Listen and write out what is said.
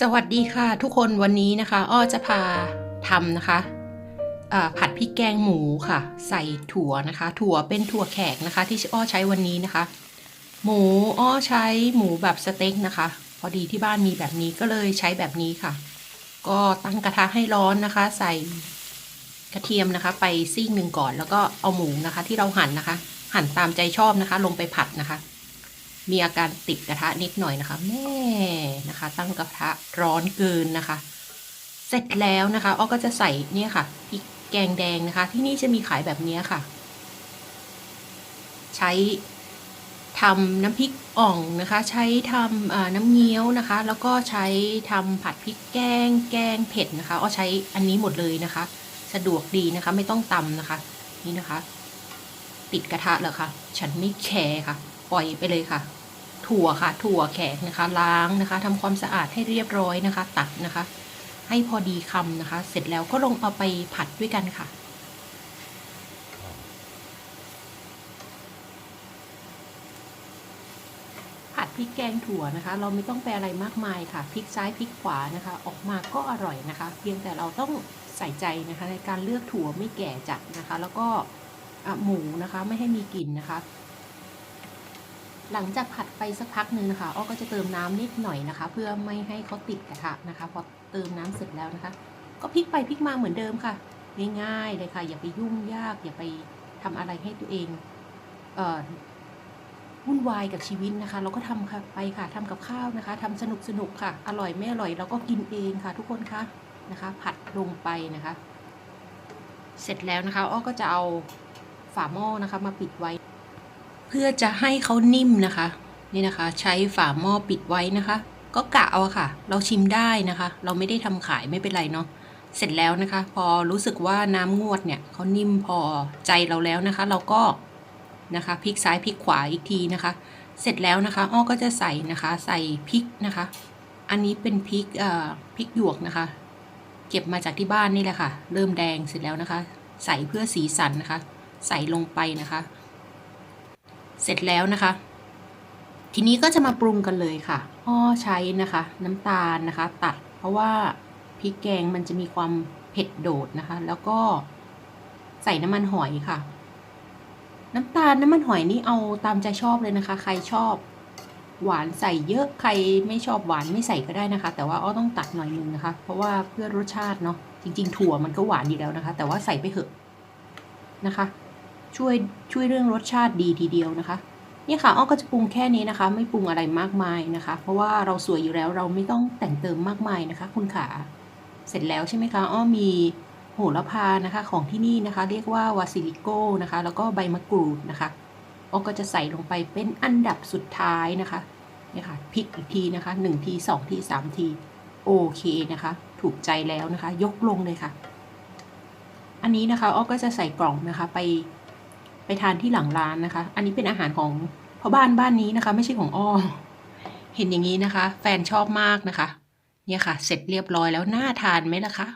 สวัสดีค่ะ ทุกคนวันนี้นะคะ อ้อจะพาทำนะคะผัดพริกแกงหมูค่ะ ใส่ถั่วนะคะ ถั่วเป็นถั่วแขกนะคะ ที่อ้อใช้วันนี้นะคะ หมูอ้อใช้หมูแบบสเต็กนะคะ พอดีที่บ้านมีแบบนี้ก็เลยใช้แบบนี้ค่ะ ก็ตั้งกระทะให้ร้อนนะคะ ใส่กระเทียมนะคะ ไปซีกหนึ่งก่อนแล้วก็เอาหมูนะคะ ที่เราหั่นนะคะ หั่นตามใจชอบนะคะ ลงไปผัดนะคะ มีอาการติดกระทะนิดหน่อยนะคะ แม่นะคะ ตั้งกระทะร้อนเกินนะคะ เสร็จแล้วนะคะอ้อก็จะใส่เนี่ยค่ะพริกแกงแดงนะคะ ที่นี่จะมีขายแบบเนี้ยค่ะ ใช้ทำน้ำพริกอ่องนะคะ ใช้ทำน้ำเงี้ยวนะคะ แล้วก็ใช้ทำผัดพริกแกง แกงเผ็ดนะคะอ้อใช้อันนี้หมดเลยนะคะ สะดวกดีนะคะ ไม่ต้องตำนะคะ นี่นะคะ ติดกระทะแล้วค่ะฉันไม่แคร์ค่ะ ปล่อยไปเลยค่ะ ถั่วค่ะ ถั่วแขกนะคะ ล้างนะคะทำความสะอาดให้เรียบร้อยนะคะ ตัดนะคะ ให้พอดีคำนะคะ เสร็จแล้วก็ลงเอาไปผัดด้วยกันค่ะผัดพริกแกงถั่วนะคะ เราไม่ต้องไปอะไรมากมายค่ะพริกซ้ายพริกขวานะคะ ออกมาก็อร่อยนะคะ เพียงแต่เราต้องใส่ใจนะคะ ในการเลือกถั่วไม่แก่จัดนะคะ แล้วก็หมูนะคะไม่ให้มีกลิ่นนะคะ หลังจากผัดไปสักพักหนึ่งนะคะอ้อก็จะเติมน้ำนิดหน่อยนะคะ เพื่อไม่ให้เขาติดกระทะนะคะพอเติมน้ำเสร็จแล้วนะคะ ก็พลิกไปพลิกมาเหมือนเดิมค่ะ ง่ายๆเลยค่ะ อย่าไปยุ่งยาก อย่าไปทำอะไรให้ตัวเองเอ่อวุ่นวายกับชีวิตนะคะ เราก็ทำค่ะไปค่ะทำกับข้าวนะคะทำสนุกสนุกๆค่ะ อร่อยไม่อร่อยเราก็กินเองค่ะ ทุกคนคะนะคะ ผัดลงไปนะคะ เสร็จแล้วนะคะอ้อก็จะเอาฝาหม้อนะคะ มาปิดไว้ เพื่อจะให้เขานิ่มนะคะ นี่นะคะ ใช้ฝาหม้อปิดไว้นะคะ ก็กะเอาค่ะ เราชิมได้นะคะ เราไม่ได้ทำขายไม่เป็นไรเนาะเสร็จแล้วนะคะ พอรู้สึกว่าน้ำงวดเนี่ยเขานิ่มพอใจเราแล้วนะคะ เราก็นะคะพลิกซ้ายพลิกขวาอีกทีนะคะ เสร็จแล้วนะคะอ้อก็จะใส่นะคะ ใส่พริกนะคะ อันนี้เป็นพริกเอ่อพริกหยวกนะคะ เก็บมาจากที่บ้านนี่แหละค่ะ เริ่มแดงเสร็จแล้วนะคะ ใส่เพื่อสีสันนะคะ ใส่ลงไปนะคะ เสร็จแล้วนะคะ ทีนี้ก็จะมาปรุงกันเลยค่ะอ้อใช้นะคะ น้ำตาลนะคะ ตัดเพราะว่าพริกแกงมันจะมีความเผ็ดโดดนะคะ แล้วก็ใส่น้ำมันหอยค่ะ น้ำตาลน้ำมันหอยนี่เอาตามใจชอบเลยนะคะ ใครชอบ หวานใส่เยอะใครไม่ชอบหวานไม่ใส่ก็ได้นะคะ แต่ว่าอ้อต้องตัดหน่อยนึงนะคะ เพราะว่าเพื่อรสชาติเนาะจริง ๆ ถั่วมันก็หวานอยู่แล้วนะคะ แต่ว่าใส่ไปเถอะนะคะ ช่วยช่วยเรื่องรสชาติดีทีเดียวนะคะนี่ค่ะอ้อก็จะปรุงแค่นี้นะคะ ไม่ปรุงอะไรมากมายนะคะ เพราะว่าเราสวยอยู่แล้วเราไม่ต้องแต่งเติมมากมายนะคะ คุณขาเสร็จแล้วใช่ไหมคะอ้อมีโหระพานะคะของที่นี่นะคะ เรียกว่าวาซิลิโก้นะคะ แล้วก็ใบมะกรูดนะคะอ้อก็จะใส่ลงไปเป็นอันดับสุดท้ายนะคะนี่ค่ะพริกอีกทีนะคะหนึ่งทีสองทีสามทีโอเคนะคะ ถูกใจแล้วนะคะ ยกลงเลยค่ะ อันนี้นะคะอ้อก็จะใส่กล่องนะคะไป ไปทานที่หลังร้านนะคะ อันนี้เป็นอาหารของพ่อบ้านบ้านนี้นะคะ ไม่ใช่ของอ้อเห็นอย่างนี้นะคะ แฟนชอบมากนะคะ เนี่ยค่ะ เสร็จเรียบร้อยแล้วน่าทานไหมล่ะคะ